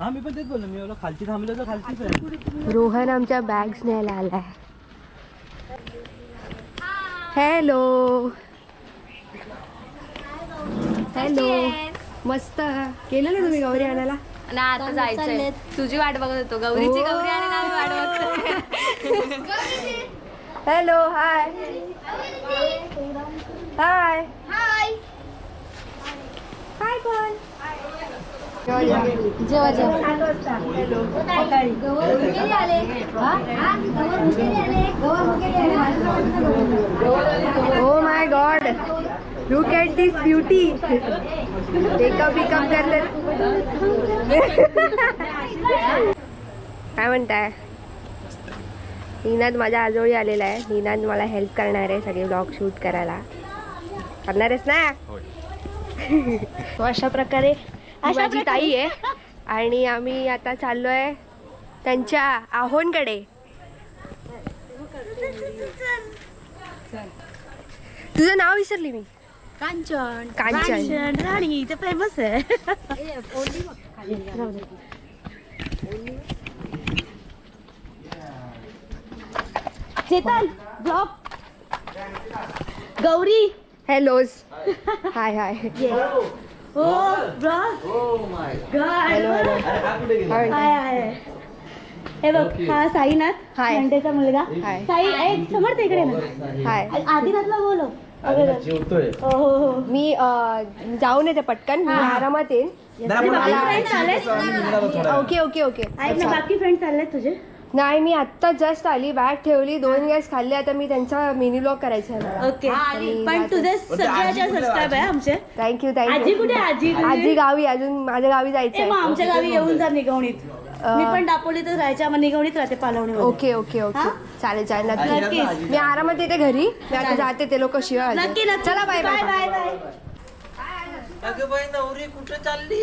हा मी पण तेच बोललो. मी एवढं खालची थांबलो तर खालचीच आहे. रोहन आमच्या बॅग्स न्यायला आलाय. हॅलो हॅलो मस्त. केलं ना तुम्ही गौरी आणायला? ना आता जायचंय. तुझी वाट बघत होतो. गौरीची. गौरी आणि आम्ही वाट हॅलो हाय हाय हाय पण. जेव्हा जेव्हा ओ my god look at this beauty makeup बिकअप करतात. काय म्हणताय? निनाद माझ्या आजोळी आलेला आहे. निनाद मला हेल्प करणार आहे सगळे ब्लॉग शूट करायला. करणार आहेस ना? अशा प्रकारे माझी ताई आहे. आणि आम्ही आता चाललोय त्यांच्या आहोंकडे. तुझं नाव विसरली मी. कांचन. कांचन. राणी इथे फेमस आहे. Chetan blog Gauri. Hellos hi hi हो blog hello hello hi hi हे बघ हा साईनाथ. हाय. म्हणतेचा मुलगा. हाय. साई एक समर्थ इकडे ना. हाय आदिनाथला बोलो जेवतोय. हो हो हो. मी अं, जाऊन येते पटकन. मी आरामात येईन. फ्रेंड्स आले ओके ओके ओके. ना बाकी फ्रेंड्स आले तुझे. नाही मी आत्ता जस्ट आली बॅग ठेवली दोन गॅस खाल्ले आता मी त्यांचा मिनी ब्लॉग करायचा आहे. मला ओके आणि पण तुझे सगळ्याच्या सबस्क्राईब आहे? आमचे? थँक्यू आजी थँक्यू कुठे? आजी कुठे? आजी गावी अजून माझ्या गावी जायचं मग आमच्या गावी येऊन जा निगवणीत. मी पण दापोलीतच राहायच्या मग निगवणीत राहते पालवणी ओके ओके ओके. हा? चालेल चालेल. नक्की. नक्कीच. मी आरामात येते घरी. मी आता जाते ते लोक शिवाय नक्की नक्की. चला bye bye bye bye bye अगं बाई नवरी कुठे चालली?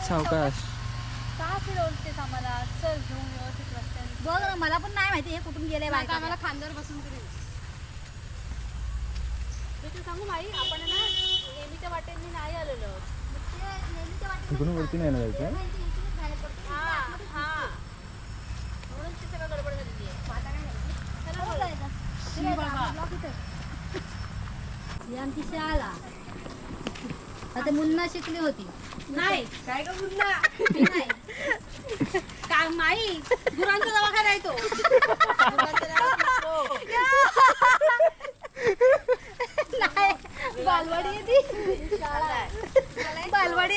सावकाश. बघ ना मला पण नाही माहिती हे कुठून गेले आम्हाला खांद्यावर बसून तरी सांगू माई आपण ना नेहमीच्या वाटेने नाही आलेलो. तिकडून वरती नाही ना जायचं? हा हा. म्हणून ती सगळं गडबड झालेली आहे. आमची शाळा आता मुन्ना शिकली होती. नाही. काय का मुन्ना? का माई? गुरांचा दवाखाना आहे तो. बालवाडी येते बालवाडी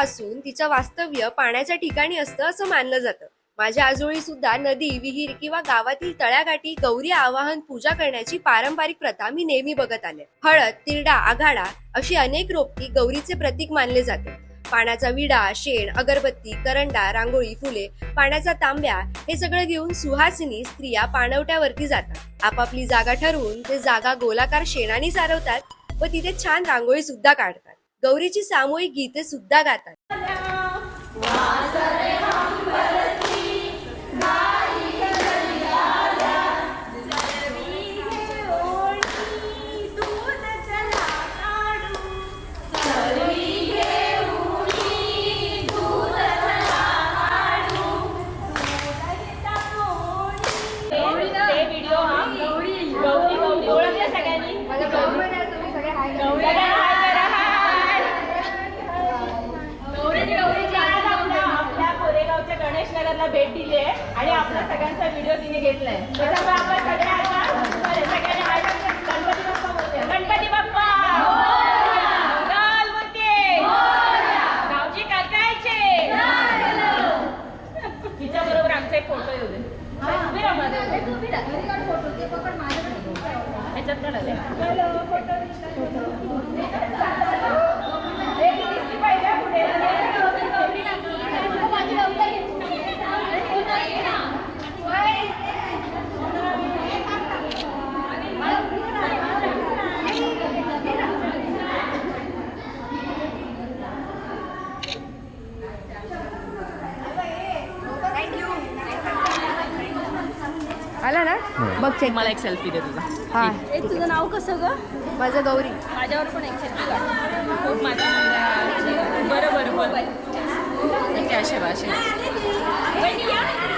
असून तिचं वास्तव्य पाण्याच्या ठिकाणी असतं असं मानलं जातं. माझ्या आजोळी सुद्धा नदी विहीर किंवा गावातील तळ्यागाठी गौरी आवाहन पूजा करण्याची पारंपरिक प्रथा मी नेहमी बघत आले. हळद तिरडा आघाडा अशी अनेक रोपटी गौरीचे प्रतीक मानले जाते. पाण्याचा विडा शेण अगरबत्ती करंडा रांगोळी फुले पाण्याचा तांब्या हे सगळं घेऊन सुहासिनी स्त्रिया पाणवट्यावरती जातात. आपापली जागा ठरवून ते जागा गोलाकार शेणाने सारवतात व तिथे छान रांगोळी सुद्धा काढतात. गौरीची सामूहिक गीते सुद्धा गातात सगळ्यांचा व्हिडिओ तिने घेतलाय. त्याच्यामुळे आपण गणपती बाप्पा. गणपती गावची काकायचे तिच्या बरोबर आमचा एक फोटो येऊ दे. उभी राहा मध्ये. ह्याच्यात काढायला. आला ना? बघ चेक मला एक सेल्फी दे तुझा. हा. तुझं नाव कसं ग? माझं गौरी. माझ्यावर पण एक सेल्फी खूप माझ्या बरं बरं बरं ठीक आहे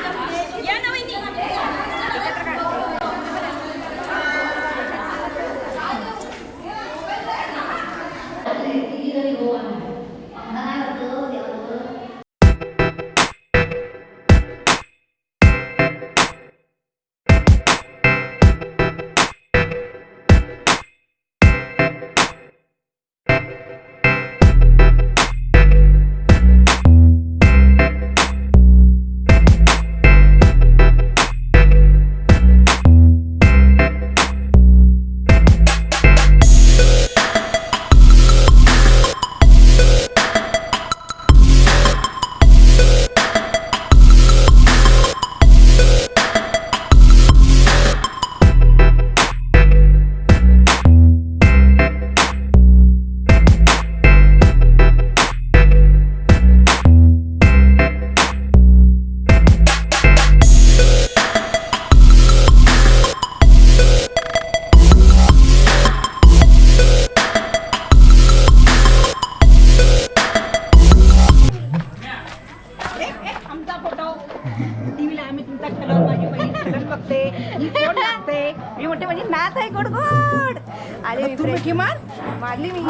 नाच आहे गोड गोड. आले मी तू फ्रेश. मिठी मार मारली मी.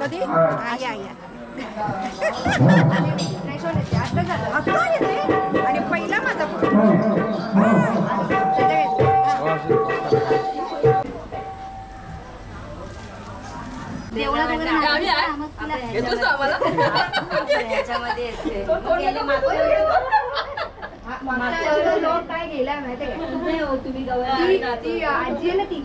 कधी? येते. आता झालं. आता येते आणि पहिला माझा फोटो लोक काय गेला माहितीये का? ती- ती आजी आहे ना ती ती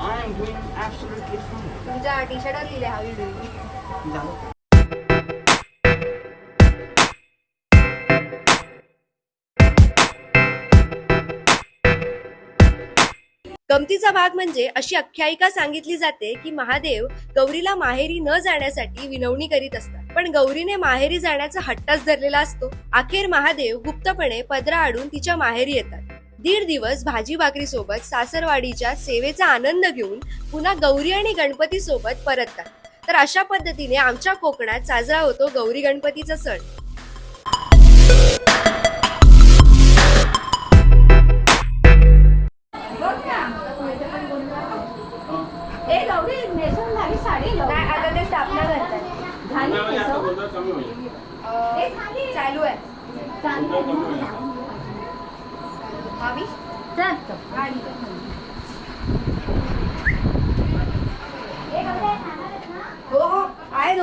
डुईंग तुमच्या टी शर्टवर लिहिले हाऊ यू डुईंग गमतीचा भाग म्हणजे अशी आख्यायिका सांगितली जाते की महादेव गौरीला माहेरी न जाण्यासाठी विनवणी करीत असतात. पण गौरीने माहेरी जाण्याचा हट्टच धरलेला असतो. अखेर महादेव गुप्तपणे पदरा आडून तिच्या माहेरी येतात. दीड दिवस भाजी भाकरी सोबत सासरवाडीच्या सेवेचा आनंद घेऊन पुन्हा गौरी आणि गणपती सोबत परततात. तर अशा पद्धतीने आमच्या कोकणात साजरा होतो गौरी गणपतीचा सण.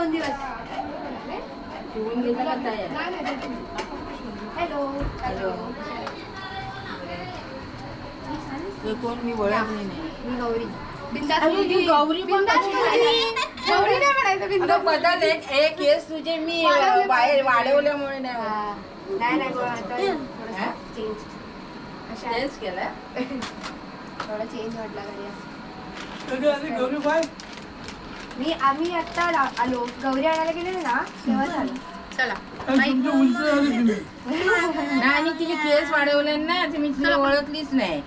दोन दिवस हॅलो हॅलो कोण मी ओळखली नाही मी गौरी बिंदास अरे ती गौरी पण बिंदास कशी मुलगी. गौरी नाही म्हणायचं बिंदास अगं बदल एक एक केस तुझे मी वाढवले. बाहेर वाढवल्यामुळे नाही होत. हा. नाही नाही गो- आता हा? चेंज अशा तेच केलं थोडा चेंज वाटला घरी गौरी बाय मी आम्ही आता आलो. गौरी आणायला गेलेलो ना तेव्हा झालं. चला. नाही आणि तिने केस वाढवले ना ती मी तिला ओळखलीच नाही.